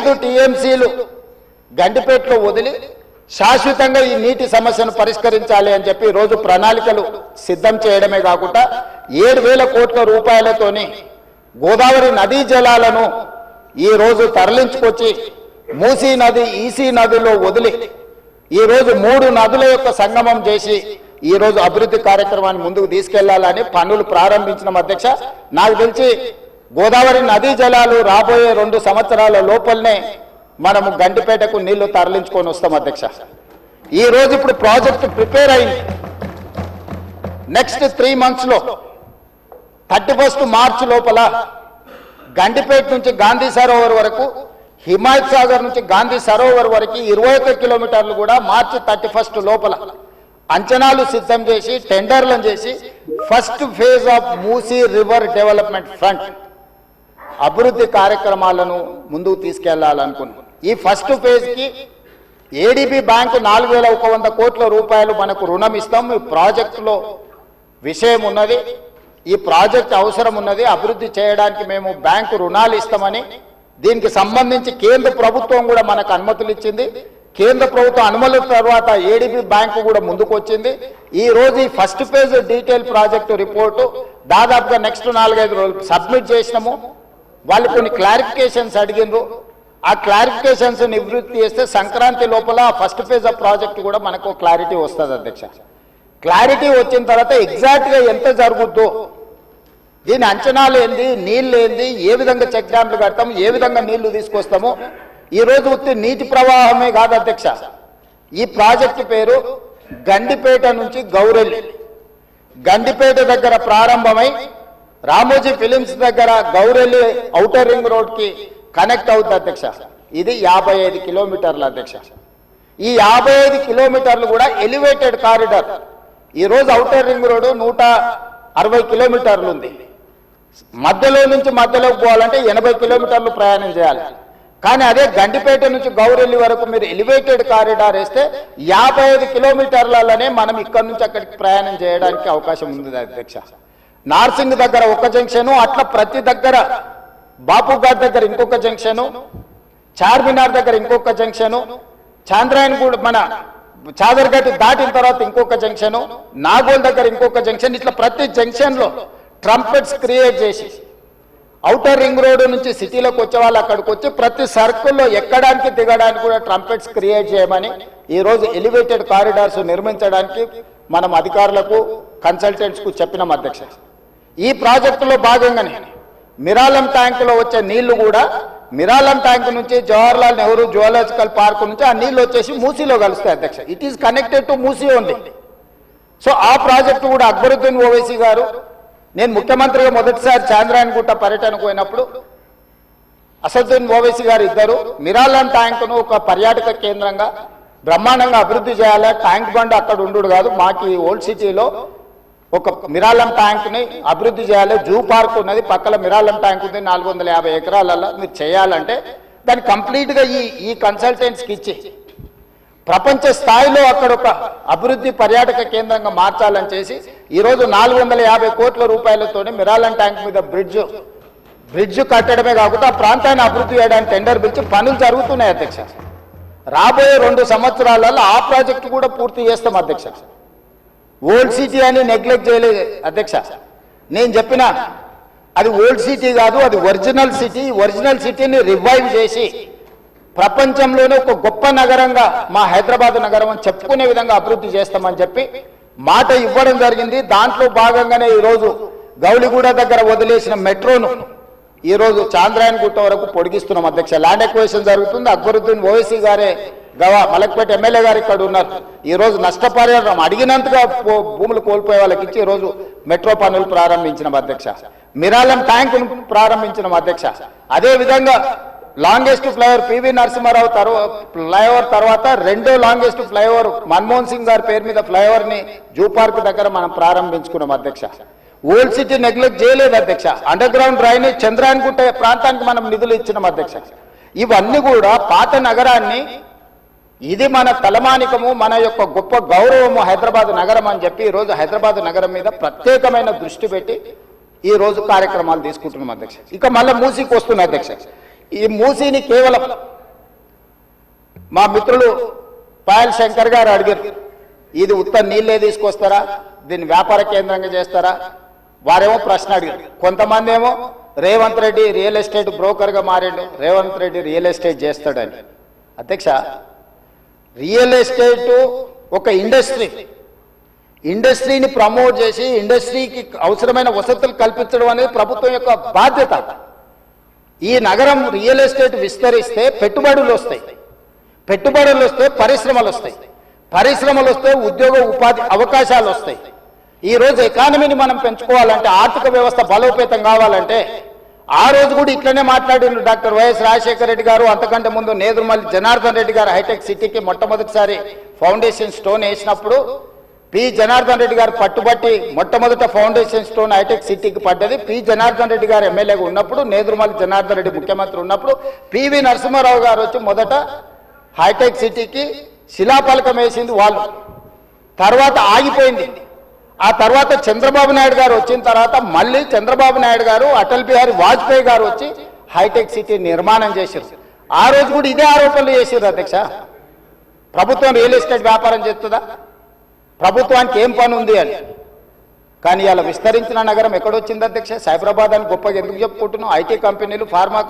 ఐదు టీఎంసీలు గండిపేటలో వదిలి శాశ్వతంగా ఈ నీటి సమస్యను పరిష్కరించాలి అని చెప్పి రోజు ప్రణాళికలు సిద్ధం చేయడమే కాకుండా ఏడు వేల కోట్ల రూపాయలతోని గోదావరి నదీ జలాలను ఈ రోజు తరలించుకొచ్చి మూసీ నది ఈసీ నదిలో వదిలి ఈ రోజు మూడు నదుల యొక్క సంగమం చేసి ఈ రోజు అభివృద్ధి కార్యక్రమాన్ని ముందుకు తీసుకెళ్ళాలని పనులు ప్రారంభించిన అధ్యక్ష. నాకు తెలిసి గోదావరి నదీ జలాలు రాబోయే రెండు సంవత్సరాల లోపలనే మనము గంటిపేటకు నీళ్ళు తరలించుకొని వస్తాం అధ్యక్ష. ఈ రోజు ఇప్పుడు ప్రాజెక్ట్ ప్రిపేర్ అయింది. నెక్స్ట్ త్రీ మంత్స్లో థర్టీ ఫస్ట్ మార్చ్ లోపల గండిపేట నుంచి గాంధీ సరోవర్ వరకు హిమాయత్ సాగర్ నుంచి గాంధీ సరోవర్ వరకు ఇరవై ఒక్క కిలోమీటర్లు కూడా మార్చి థర్టీ ఫస్ట్ లోపల అంచనాలు సిద్ధం చేసి టెండర్లను చేసి first phase of Musi river development front అభివృద్ధి కార్యక్రమాలను ముందుకు తీసుకెళ్ళాలనుకున్నాం. ఈ ఫస్ట్ ఫేజ్కి ఏడిబి ఏడీబీ బ్యాంకు నాలుగు వేల ఒక వంద కోట్ల రూపాయలు మనకు రుణం ఇస్తాం. ఈ ప్రాజెక్టులో విషయం ఉన్నది. ఈ ప్రాజెక్ట్ అవసరం ఉన్నది. అభివృద్ధి చేయడానికి మేము బ్యాంకు రుణాలు ఇస్తామని దీనికి సంబంధించి కేంద్ర ప్రభుత్వం కూడా మనకు అనుమతులు ఇచ్చింది. కేంద్ర ప్రభుత్వం అనుమతుల తర్వాత ఏడీబీ బ్యాంకు కూడా ముందుకు వచ్చింది. ఈ రోజు ఈ first phase detail project report దాదాపుగా నెక్స్ట్ నాలుగైదు రోజులు సబ్మిట్ చేసినాము. వాళ్ళు కొన్ని క్లారిఫికేషన్స్ అడిగిండ్రు ఆ క్లారిఫికేషన్స్ నివృత్తి చేస్తే సంక్రాంతి లోపల ఫస్ట్ ఫేజ్ ఆఫ్ ప్రాజెక్ట్ కూడా మనకు క్లారిటీ వస్తుంది అధ్యక్ష. క్లారిటీ వచ్చిన తర్వాత ఎగ్జాక్ట్గా ఎంత జరుగుద్దో దీని అంచనాలు ఏంది నీళ్ళు ఏంది ఏ విధంగా చెక్ డ్యాంలు కడతాము ఏ విధంగా నీళ్ళు తీసుకొస్తాము ఈరోజు రోజు ఉత్తి నీటి ప్రవాహమే కాదు అధ్యక్ష. ఈ ప్రాజెక్టు పేరు గండిపేట నుంచి గౌరెల్లి. గండిపేట దగ్గర ప్రారంభమై రామోజీ ఫిలిమ్స్ దగ్గర గౌరెల్లి ఔటర్ రింగ్ రోడ్కి కనెక్ట్ అవుతుంది అధ్యక్ష. ఇది యాభై ఐదు కిలోమీటర్ల అధ్యక్ష. ఈ యాభై ఐదు కిలోమీటర్లు కూడా ఎలివేటెడ్ కారిడార్. ఈరోజు ఔటర్ రింగ్ రోడ్డు నూట అరవై కిలోమీటర్లు ఉంది. మధ్యలో నుంచి మధ్యలోకి పోవాలంటే ఎనభై కిలోమీటర్లు ప్రయాణం చేయాలి. కానీ అదే గండిపేట నుంచి గౌరెల్లి వరకు మీరు ఎలివేటెడ్ కారిడార్ వేస్తే యాభై ఐదు కిలోమీటర్లలోనే మనం ఇక్కడ నుంచి అక్కడికి ప్రయాణం చేయడానికి అవకాశం ఉంది అధ్యక్ష. నార్సింగ్ దగ్గర ఒక జంక్షను అట్లా ప్రతి దగ్గర బాపుఘాట్ దగ్గర ఇంకొక జంక్షను చార్మినార్ దగ్గర ఇంకొక జంక్షను చాంద్రాయన్ కూడా మన చాదర్ఘట్ దాటిన తర్వాత ఇంకొక జంక్షను నాగోల్ దగ్గర ఇంకొక జంక్షన్ ఇట్లా ప్రతి జంక్షన్లో ట్రంపెట్స్ క్రియేట్ చేసి అవుటర్ రింగ్ రోడ్ నుంచి సిటీలోకి వచ్చే వాళ్ళు అక్కడికి వచ్చి ప్రతి సర్కిల్లో ఎక్కడానికి దిగడానికి కూడా ట్రంపెట్స్ క్రియేట్ చేయమని ఈరోజు ఎలివేటెడ్ కారిడార్స్ నిర్మించడానికి మనం అధికారులకు కన్సల్టెంట్స్కు చెప్పినాం అధ్యక్ష. ఈ ప్రాజెక్టులో భాగంగానే మిరాలం ట్యాంకులో వచ్చే నీళ్ళు కూడా మిరాలం ట్యాంక్ నుంచి జవహర్లాల్ నెహ్రూ జువాలజికల్ పార్క్ నుంచి ఆ నీళ్ళు వచ్చేసి మూసీలో కలుస్తాయి అధ్యక్ష. It is connected to Musi only so ఆ ప్రాజెక్టు కూడా అక్బరుద్దీన్ ఓవైసీ గారు నేను ముఖ్యమంత్రిగా మొదటిసారి చాంద్రాయణగుట్ట పర్యటనకు పోయినప్పుడు అసదుద్దీన్ ఓవైసీ గారు ఇద్దరు మిరాలం ట్యాంకును ఒక పర్యాటక కేంద్రంగా బ్రహ్మాండంగా అభివృద్ధి చేయాలి. ట్యాంక్ బండ్ అక్కడ ఉండు కాదు మాకు ఓల్డ్ సిటీలో ఒక మిరాలం ట్యాంక్ని అభివృద్ధి చేయాలి. జూ పార్క్ ఉన్నది పక్కన మిరాలం ట్యాంక్ ఉంది నాలుగు వందల యాభై ఎకరాలలో మీరు చేయాలంటే దాన్ని కంప్లీట్గా ఈ ఈ కన్సల్టెంట్స్కి ఇచ్చి ప్రపంచ స్థాయిలో అక్కడ ఒక అభివృద్ధి పర్యాటక కేంద్రంగా మార్చాలని చేసి ఈరోజు నాలుగు వందల యాభై కోట్ల రూపాయలతోనే మిరాలం ట్యాంక్ మీద బ్రిడ్జ్ బ్రిడ్జ్ కట్టడమే కాకుండా ఆ ప్రాంతాన్ని అభివృద్ధి చేయడానికి టెండర్ పిలిచి పనులు జరుగుతున్నాయి అధ్యక్ష. రాబోయే రెండు సంవత్సరాలలో ఆ ప్రాజెక్టు కూడా పూర్తి చేస్తాం అధ్యక్ష. ఓల్డ్ సిటీ అని నెగ్లెక్ట్ చేయలేదు అధ్యక్ష. నేను చెప్పిన అది ఓల్డ్ సిటీ కాదు అది ఒరిజినల్ సిటీ. ఒరిజినల్ సిటీని రివైవ్ చేసి ప్రపంచంలోనే ఒక గొప్ప నగరంగా మా హైదరాబాద్ నగరం అని చెప్పుకునే విధంగా అభివృద్ధి చేస్తామని చెప్పి మాట ఇవ్వడం జరిగింది. దాంట్లో భాగంగానే ఈరోజు గౌలిగూడ దగ్గర వదిలేసిన మెట్రోను ఈరోజు చాంద్రాయన్ గుట్ట వరకు పొడిగిస్తున్నాం అధ్యక్ష. ల్యాండ్ ఎక్వేషన్ జరుగుతుంది. అక్బరుద్దీన్ ఓవైసీ గారే గవా మలక్పేట ఎమ్మెల్యే గారు ఇక్కడ ఉన్నారు. ఈరోజు నష్టపరిహారం అడిగినంతగా భూములు కోల్పోయే వాళ్ళకి ఇచ్చి ఈ రోజు మెట్రో పనులు ప్రారంభించిన అధ్యక్ష. మిరాలం ట్యాంక్ ప్రారంభించిన అధ్యక్ష. అదే విధంగా లాంగెస్ట్ ఫ్లైఓవర్ పివి నరసింహారావు తర్వాత ఫ్లైఓవర్ తర్వాత రెండో లాంగెస్ట్ ఫ్లైఓవర్ మన్మోహన్ సింగ్ గారి పేరు మీద ఫ్లైఓవర్ని జూ పార్క్ దగ్గర మనం ప్రారంభించుకున్నాం అధ్యక్ష. ఓల్డ్ సిటీ నెగ్లెక్ట్ చేయలేదు అధ్యక్ష. అండర్ గ్రౌండ్ డ్రైనేజ్ చంద్రాయన్ ప్రాంతానికి మనం నిధులు ఇచ్చినాం అధ్యక్ష. ఇవన్నీ కూడా పాత నగరాన్ని ఇది మన తలమానికము మన యొక్క గొప్ప గౌరవము హైదరాబాద్ నగరం అని చెప్పి ఈరోజు రోజు హైదరాబాద్ నగరం మీద ప్రత్యేకమైన దృష్టి పెట్టి ఈ రోజు కార్యక్రమాలు తీసుకుంటున్నాం అధ్యక్ష. ఇక మళ్ళీ మూసీకి వస్తున్నా అధ్యక్ష. ఈ మూసీని కేవలం మా మిత్రులు పాయల్ శంకర్ గారు అడిగారు. ఇది ఉత్త నీళ్ళే తీసుకొస్తారా? దీన్ని వ్యాపార కేంద్రంగా చేస్తారా? వారేమో ప్రశ్న అడిగారు. కొంతమంది ఏమో రేవంత్ రెడ్డి రియల్ ఎస్టేట్ బ్రోకర్గా మారిండు. రేవంత్ రెడ్డి రియల్ ఎస్టేట్ చేస్తాడని. అధ్యక్ష రియల్ ఎస్టేటు ఒక ఇండస్ట్రీ. ఇండస్ట్రీని ప్రమోట్ చేసి ఇండస్ట్రీకి అవసరమైన వసతులు కల్పించడం అనేది ప్రభుత్వం యొక్క బాధ్యత. ఈ నగరం రియల్ ఎస్టేట్ విస్తరిస్తే పెట్టుబడులు వస్తాయి. పెట్టుబడులు వస్తే పరిశ్రమలు వస్తాయి. పరిశ్రమలు వస్తే ఉద్యోగ ఉపాధి అవకాశాలు వస్తాయి. ఈ రోజు ఎకానమీని మనం పెంచుకోవాలంటే ఆర్థిక వ్యవస్థ బలోపేతం కావాలంటే ఆ రోజు కూడా ఇట్లనే మాట్లాడిండు డాక్టర్ వైఎస్ రాజశేఖర రెడ్డి గారు. అంతకంటే ముందు నేదురుమల్లి జనార్దన్ రెడ్డి గారు హైటెక్ సిటీకి మొట్టమొదటిసారి ఫౌండేషన్ స్టోన్ వేసినప్పుడు పి జనార్దన్ రెడ్డి గారు పట్టుబట్టి మొట్టమొదట ఫౌండేషన్ స్టోన్ హైటెక్ సిటీకి పడ్డది. పి జనార్దన్ రెడ్డి గారు ఎమ్మెల్యేగా ఉన్నప్పుడు నేదురుమల్లి జనార్దన్ రెడ్డి ముఖ్యమంత్రి ఉన్నప్పుడు పివి నరసింహారావు గారు వచ్చి మొదట హైటెక్ సిటీకి శిలాఫలకం వేసింది వాళ్ళు. తర్వాత ఆగిపోయింది. ఆ తర్వాత చంద్రబాబు నాయుడు గారు వచ్చిన తర్వాత మళ్ళీ చంద్రబాబు నాయుడు గారు అటల్ బిహారీ వాజ్పేయి గారు వచ్చి హైటెక్ సిటీ నిర్మాణం చేశారు. ఆ రోజు కూడా ఇదే ఆరోపణలు చేశారు అధ్యక్ష. ప్రభుత్వం రియల్ ఎస్టేట్ వ్యాపారం చేస్తుందా? ప్రభుత్వానికి ఏం పని ఉంది అని. కానీ ఇలా విస్తరించిన నగరం ఎక్కడొచ్చింది అధ్యక్ష? సైబరాబాద్ అని గొప్పగా ఎందుకు చెప్పుకుంటున్నాం ఐటీ కంపెనీలు ఫార్మా